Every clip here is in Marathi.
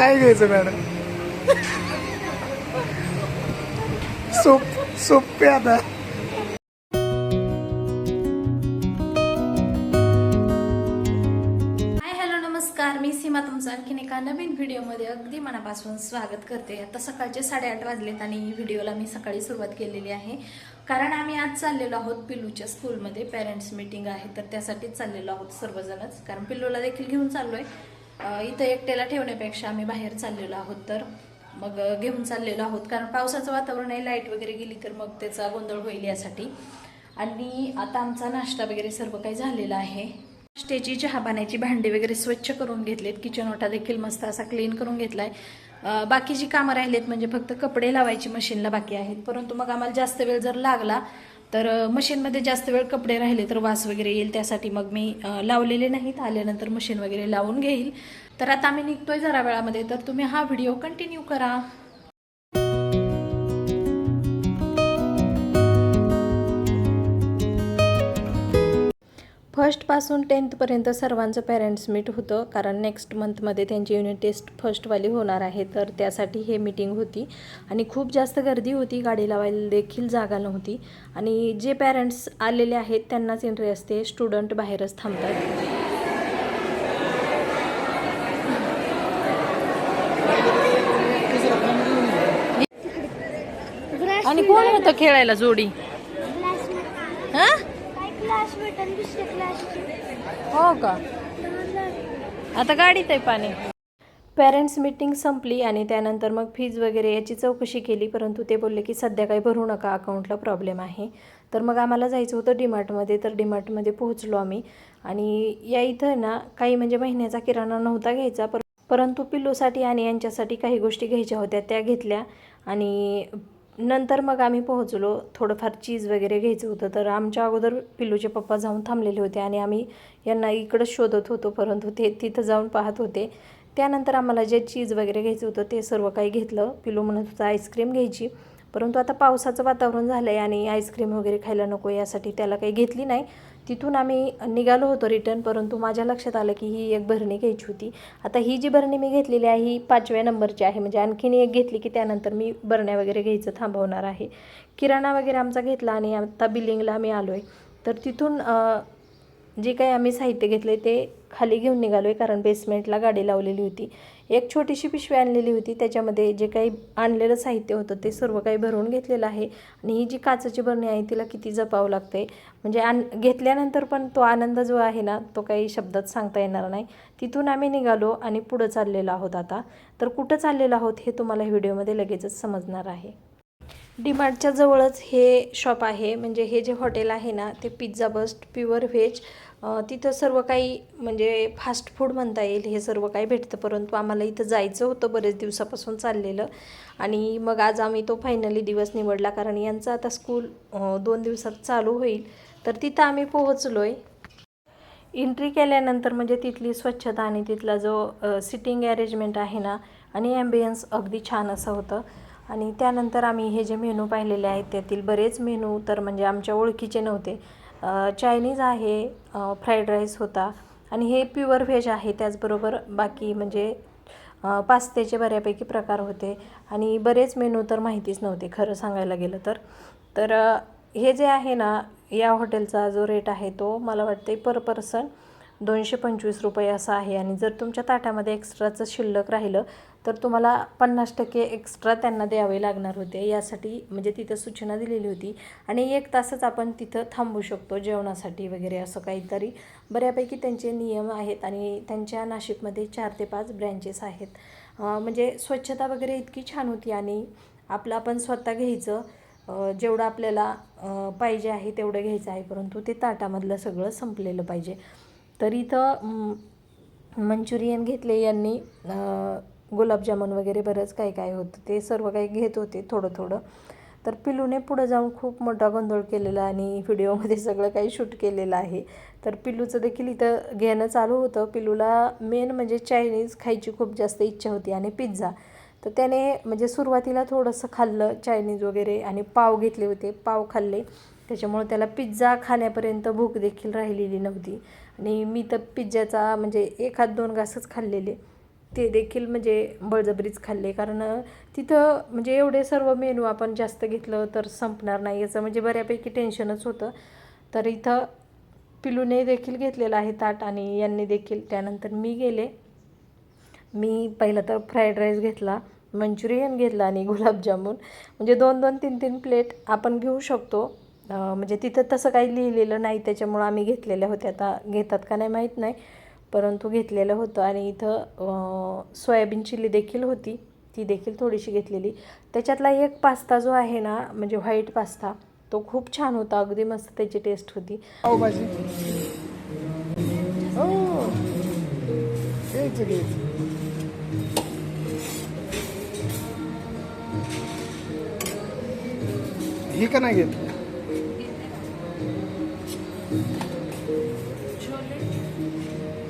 काय घ्यायचं मॅडम? सोप सोपे आता. हॅलो नमस्कार. मी सीमा तुमचं आणखीन एका नवीन व्हिडिओमध्ये अगदी मनापासून स्वागत करते. आता सकाळचे साडेआठ वाजलेत आणि व्हिडिओला मी सकाळी सुरुवात केलेली आहे. कारण आम्ही आज चाललेलो आहोत पिल्लूच्या स्कूलमध्ये पेरेंट्स मीटिंग आहे तर त्यासाठीच चाललेलो आहोत सर्वजणच. कारण पिल्लूला देखील घेऊन चाललोय. आहे इथं एकट्याला ठेवण्यापेक्षा आम्ही बाहेर चाललेलो आहोत तर. मग घेऊन चाललेलो आहोत. कारण पावसाचं वातावरण आहे लाइट वगैरे गेली तर मग त्याचा गोंधळ होईल यासाठी. आणि आता आमचा नाश्ता वगैरे सर्व काही झालेला आहे. नाश्त्याची चहा पाण्याची भांडी वगैरे स्वच्छ करून घेतलेत. किचन ओटा देखील मस्त असा क्लीन करून घेतला आहे बाकीची कामं राहिलेत म्हणजे फक्त कपडे लावायची मशीनला बाकी आहेत. परंतु मग आम्हाला जास्त वेळ जर लागला तर मशीनमध्ये जास्त वेळ कपडे राहिले तर वास वगैरे येईल त्यासाठी मग मी लावलेले नाहीत. आल्यानंतर मशीन वगैरे लावून घेईल. तर आता आम्ही निघतोय जरा वेळामध्ये. तर तुम्ही हा व्हिडिओ कंटिन्यू करा. फर्स्टपासून टेन्थपर्यंत सर्वांचं पॅरेंट्स मीट होतं. कारण नेक्स्ट मंथमध्ये त्यांची युनिट टेस्ट फर्स्टवाली होणार आहे. तर त्यासाठी हे मीटिंग होती. आणि खूप जास्त गर्दी होती. गाडी लावायला देखील जागा नव्हती. आणि जे पॅरेंट्स आलेले आहेत त्यांनाच एंट्री असते. स्टुडंट बाहेरच थांबतात. आणि कोण होतं खेळायला जोडी? हो का? आता गाडीत आहे पाणी. पॅरेंट्स मीटिंग संपली आणि त्यानंतर मग फीज वगैरे याची चौकशी केली परंतु ते बोलले की सध्या काही भरू नका अकाउंटला प्रॉब्लेम आहे. तर मग आम्हाला जायचं होतं डीमार्टमध्ये तर डीमार्टमध्ये पोहोचलो आम्ही. आणि या इथं ना काही म्हणजे महिन्याचा किराणा नव्हता घ्यायचा पर परंतु पिल्लूसाठी आणि यांच्यासाठी काही गोष्टी घ्यायच्या होत्या त्या घेतल्या. आणि नंतर मग आम्ही पोहोचलो. थोडंफार चीज वगैरे घ्यायचं होतं. तर आमच्या अगोदर पिल्लूचे पप्पा जाऊन थांबलेले होते आणि आम्ही यांना इकडं शोधत होतो परंतु ते तिथं जाऊन पाहत होते. त्यानंतर आम्हाला जे चीज वगैरे घ्यायचं होतं ते सर्व काही घेतलं. पिल्लू म्हणत होतं आईस्क्रीम घ्यायची. परंतु आता पावसाचं वातावरण झालं आहे आणि आईस्क्रीम वगैरे खायला नको यासाठी त्याला काही घेतली नाही. तिथून आम्ही निघालो होतो रिटर्न परंतु माझ्या लक्षात आलं की ही एक भरणी घ्यायची होती. आता ही जी भरणी मी घेतलेली आहे ही पाचव्या नंबरची आहे. म्हणजे आणखीन एक घेतली की त्यानंतर मी भरण्या वगैरे घ्यायचं थांबवणार आहे. किराणा वगैरे आमचा घेतला आणि आता बिलिंगला आम्ही आलो आहे तर तिथून जे काही आम्ही साहित्य घेतले ते खाली घेऊन निघालो आहे कारण बेसमेंटला गाडी लावलेली होती. एक छोटीशी पिशवी आणलेली होती. त्याच्यामध्ये जे काही आणलेलं साहित्य होतं ते सर्व काही भरून घेतलेलं आहे. आणि ही जी काचेची बरणी आहे तिला किती जपावं लागते म्हणजे आण घेतल्यानंतर पण तो आनंद जो आहे ना तो काही शब्दात सांगता येणार नाही. तिथून आम्ही निघालो आणि पुढं चाललेलो आहोत आता. तर कुठं चाललेलो आहोत हे तुम्हाला व्हिडिओमध्ये लगेचच समजणार आहे. डीमार्टच्या जवळच हे शॉप आहे. म्हणजे हे जे हॉटेल आहे ना ते पिझ्झा बस्ट प्युअर व्हेज तिथं सर्व काही म्हणजे फास्ट फूड म्हणता येईल हे सर्व काही भेटतं. परंतु आम्हाला इथं जायचं होतं बरेच दिवसापासून चाललेलं. आणि मग आज आम्ही तो फायनली दिवस निवडला कारण यांचं आता स्कूल दोन दिवसात चालू होईल. तर तिथं आम्ही पोहोचलो आहे एंट्री केल्यानंतर म्हणजे तिथली स्वच्छता आणि तिथला जो सिटिंग अरेंजमेंट आहे ना आणि ॲम्बियन्स अगदी छान असं होतं. आणि त्यानंतर आम्ही हे जे मेनू पाहिलेले आहेत त्यातील बरेच मेनू तर म्हणजे आमच्या ओळखीचे नव्हते. चायनीज आहे फ्राईड राईस होता आणि हे प्युअर व्हेज आहे त्याचबरोबर बाकी म्हणजे पास्तेचे पास्त्याचे बऱ्यापैकी प्रकार होते आणि बरेच मेनू तर माहितीच नव्हते खरं सांगायला गेलं तर. तर हे जे आहे ना या हॉटेलचा जो रेट आहे तो मला वाटते पर पर्सन दोनशे पंचवीस रुपये असं आहे. आणि जर तुमच्या ताटामध्ये एक्स्ट्राचं शिल्लक राहिलं तर तुम्हाला पन्नास टक्के एक्स्ट्रा त्यांना द्यावे लागणार होते. यासाठी म्हणजे तिथं सूचना दिलेली होती. आणि एक तासच आपण तिथं थांबू शकतो जेवणासाठी वगैरे असं काहीतरी. बऱ्यापैकी त्यांचे नियम आहेत आणि त्यांच्या नाशिकमध्ये चार ते पाच ब्रँचेस आहेत. म्हणजे स्वच्छता वगैरे इतकी छान होती आणि आपलं आपण स्वतः घ्यायचं जेवढं आपल्याला पाहिजे आहे तेवढं घ्यायचं आहे. परंतु ते ताटामधलं सगळं संपलेलं पाहिजे. तर इथं मंचुरियन घेतले यांनी गुलाबजामुन वगैरे बरंच काय काय होतं ते सर्व काही घेत होते थोडं थोडं. तर पिलूने पुढं जाऊन खूप मोठा गोंधळ केलेला आणि व्हिडिओमध्ये सगळं काही शूट केलेलं आहे. तर पिल्लूचं देखील इथं घेणं चालू होतं. पिल्लूला मेन म्हणजे चायनीज खायची खूप जास्त इच्छा होती आणि पिझ्झा तर त्याने म्हणजे सुरुवातीला थोडंसं खाल्लं चायनीज वगैरे आणि पाव घेतले होते पाव खाल्ले. त्याच्यामुळे त्याला पिझ्झा खाण्यापर्यंत भूक देखील राहिलेली नव्हती. आणि मी तर पिझ्झाचा म्हणजे एखाद दोन घासच खाल्लेले. ते देखील म्हणजे बळजबरीच खाल्ले. कारण तिथं म्हणजे एवढे सर्व मेनू आपण जास्त घेतलं तर संपणार नाही याचं म्हणजे बऱ्यापैकी टेन्शनच होतं. तर इथं पिलूने देखील घेतलेलं आहे ताट आणि यांनी देखील. त्यानंतर मी गेले. मी पहिलं तर फ्राईड राईस घेतला मंचुरियन घेतला आणि गुलाबजामुन. म्हणजे दोन दोन तीन तीन प्लेट आपण घेऊ शकतो. म्हणजे तिथं तसं काही लिहिलेलं नाही त्याच्यामुळं आम्ही घेतलेल्या होत्या. आता घेतात का नाही माहीत नाही परंतु घेतलेलं होतं. आणि इथं सोयाबीन चिली देखील होती. ती देखील थोडीशी घेतलेली. त्याच्यातला एक पास्ता जो आहे ना म्हणजे व्हाईट पास्ता तो खूप छान होता. अगदी मस्त त्याची टेस्ट होती. हो ही का नाही घेत?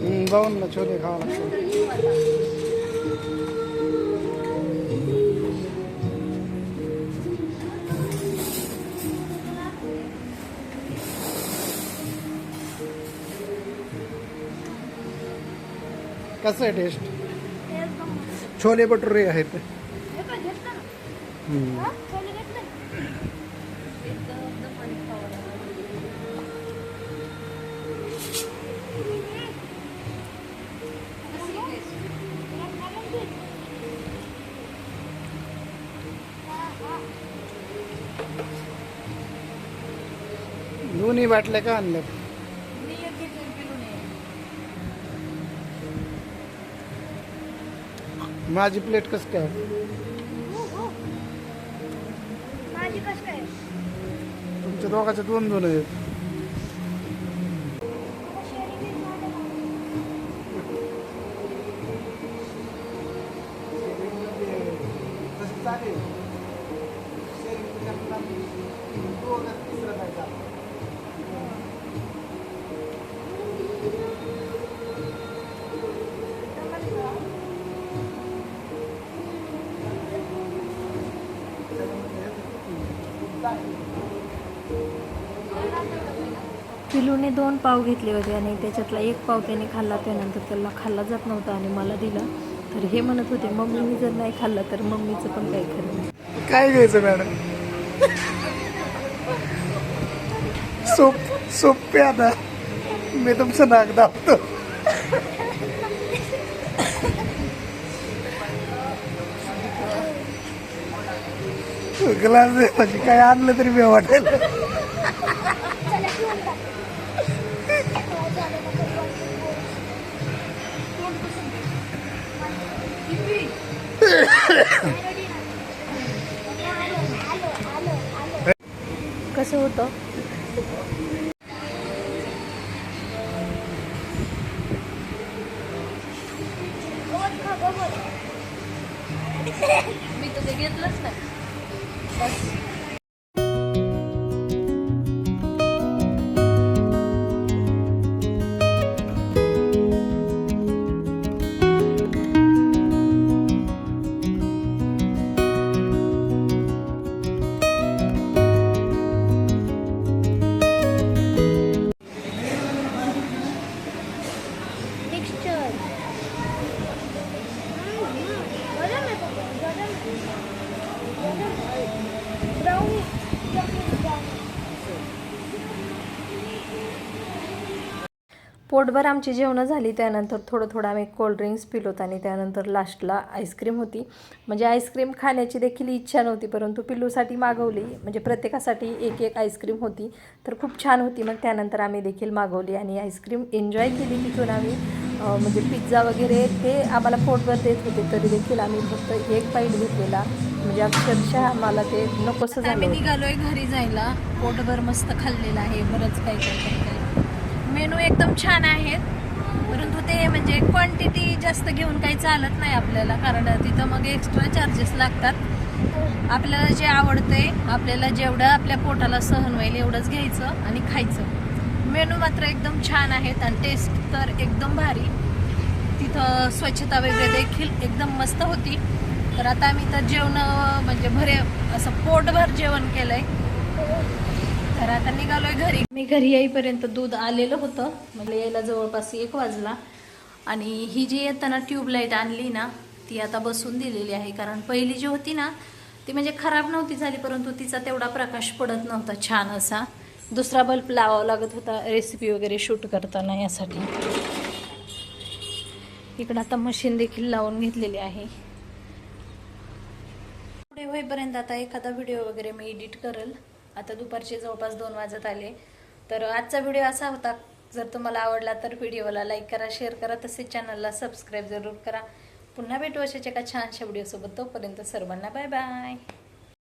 हम्म, जाऊन ना छोले खावा लागतो कसं आहे टेस्ट एकदम छोले भटुरे आहेत दोन्ही बाटल्या का आणल्या? माझी प्लेट कसं काय? कसं काय? तुमच्या दोघांच्या दोन दोन आहेत. पिलूने दोन पाव घेतले होते आणि त्याच्यातला एक पाव त्याने खाल्ला त्यानंतर त्याला खाल्ला जात नव्हता आणि मला दिला. तर हे म्हणत होते मम्मीने जर नाही खाल्ला तर मम्मीचं पण काही खरं नाही. काय घ्यायचं मॅडम? सोप सोपे आता. मी तुमचं नाक दाबतो. दे म्हणजे काय आणलं तरी मी वाटेल. कसं होतं. मी तर ते घेतलंच नाही बस पोटभर आमची जेवणं झाली त्यानंतर थोडं थोडं आम्ही कोल्ड्रिंक्स पिलोत आणि त्यानंतर लास्टला आईस्क्रीम होती. म्हणजे आईस्क्रीम खाण्याची देखील इच्छा नव्हती परंतु पिल्लूसाठी मागवली. म्हणजे प्रत्येकासाठी एक एक आईस्क्रीम होती तर खूप छान होती. मग त्यानंतर आम्ही देखील मागवली आणि आईस्क्रीम एन्जॉय केली तिथून आम्ही. म्हणजे पिझ्झा वगैरे ते आम्हाला पोटभर देत होते तरी देखील आम्ही फक्त एक बाईट घेतलेला. म्हणजे अक्षरशः आम्हाला ते नकोसं झालं आम्ही होतं. निघालोय घरी जायला. पोटभर मस्त खाल्लेलं आहे. बरंच काही काही मेनू एकदम छान आहेत. परंतु ते म्हणजे क्वांटिटी जास्त घेऊन काही चालत नाही आपल्याला कारण तिथं मग एक्स्ट्रा चार्जेस लागतात. आपल्याला जे आवडते आपल्याला जेवढं आपल्या पोटाला सहन होईल एवढंच घ्यायचं आणि खायचं. मेनू मात्र एकदम छान आहेत आणि टेस्ट तर एकदम भारी. तिथं स्वच्छता वगैरे देखील एकदम मस्त होती. तर आता आम्ही तर जेवण म्हणजे भरे असं पोटभर जेवण केलं आहे तर आता निघालोय घरी. मी घरी येईपर्यंत दूध आलेलं होतं. म्हणजे यायला जवळपास एक वाजला. आणि ही जी येताना ट्यूबलाईट आणली ना ती आता बसून दिलेली आहे. कारण पहिली जी होती ना ती म्हणजे खराब नव्हती झाली परंतु तिचा तेवढा प्रकाश पडत नव्हता छान असा. दुसरा बल्ब लावावा लागत होता रेसिपी वगैरे शूट करताना यासाठी. इकडं आता मशीन देखील लावून घेतलेली आहे. पुढे होईपर्यंत आता एखादा व्हिडिओ वगैरे मी एडिट करेल. आता दुपारचे जवळपास दोन वाजत आले. तर आजचा व्हिडिओ असा होता. जर तुम्हाला आवडला तर व्हिडिओला लाईक करा शेअर करा. तसेच चॅनलला सबस्क्राईब जरूर करा. पुन्हा भेटू अशाच एका छानशा व्हिडिओसोबत तोपर्यंत सर्वांना बाय बाय